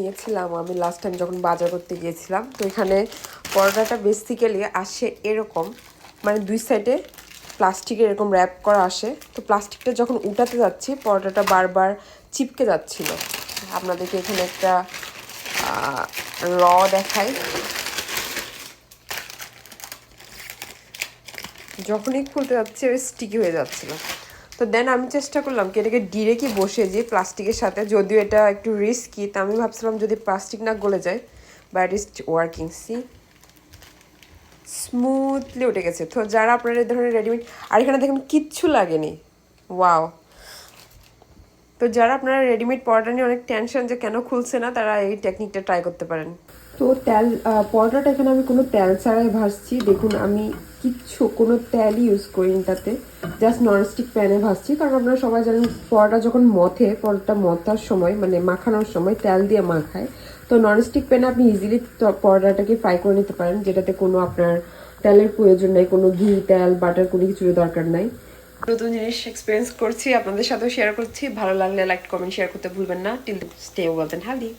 নিয়েছিলাম আমি last time যখন বাজার করতে গিয়েছিলাম, তো এখানে পরোটাটা বেসিক্যালি আসে এরকম মানে দুই সাইডে প্লাস্টিকের এরকম র্যাপ করা আসে। তো প্লাস্টিকটা যখন উঠাতে যাচ্ছি, পরোটাটা বারবার চিপকে যাচ্ছিল। আপনাদেরকে এখানে একটা র দেখাই। যখনই খুলতে যাচ্ছে স্টিকি হয়ে যাচ্ছিল। তো দেন আমি চেষ্টা করলাম কি এটাকে ডিরেক্টই বসে যে প্লাস্টিকের সাথে, যদিও এটা একটু রিস্কি তা আমি ভাবছিলাম যদি প্লাস্টিক না গলে যায় but is working see smoothly উঠে গেছে। তো যারা আপনারা এই ধরনের রেডিমেড আর এখানে দেখুন কিচ্ছু লাগেনি। ওয়াও তো যারা আপনারা রেডিমেড পরোটা নিয়ে অনেক টেনশন যে কেন খুলছে না, তারা এই টেকনিকটা ট্রাই করতে পারেন। তো তেল পরোটাটা এখানে আমি কোনো তেল ছাড়াই ভাজছি। দেখুন, আমি কিচ্ছু, কোনো তেলই ইউজ করিনি তাতে। জাস্ট ননস্টিক প্যানে ভাজছি, কারণ আপনারা সবাই জানেন, পরোটা যখন মথে, পরোটা মথার সময় মানে মাখানোর সময় তেল দিয়ে মাখায়। তো ননস্টিক প্যানে আপনি ইজিলি পরোটাটাকে ফ্রাই করে নিতে পারেন, যেটাতে কোনো আপনার তেলের প্রয়োজন নেই, কোনো ঘি, তেল বাটার কোনো কিছু দরকার নাই। নতুন জিনিস এক্সপিরিয়েন্স করছি, আপনাদের সাথেও শেয়ার করছি। ভালো লাগলে লাইক কমেন্ট শেয়ার করতে ভুলবেন না। Till stay well হ্যালদি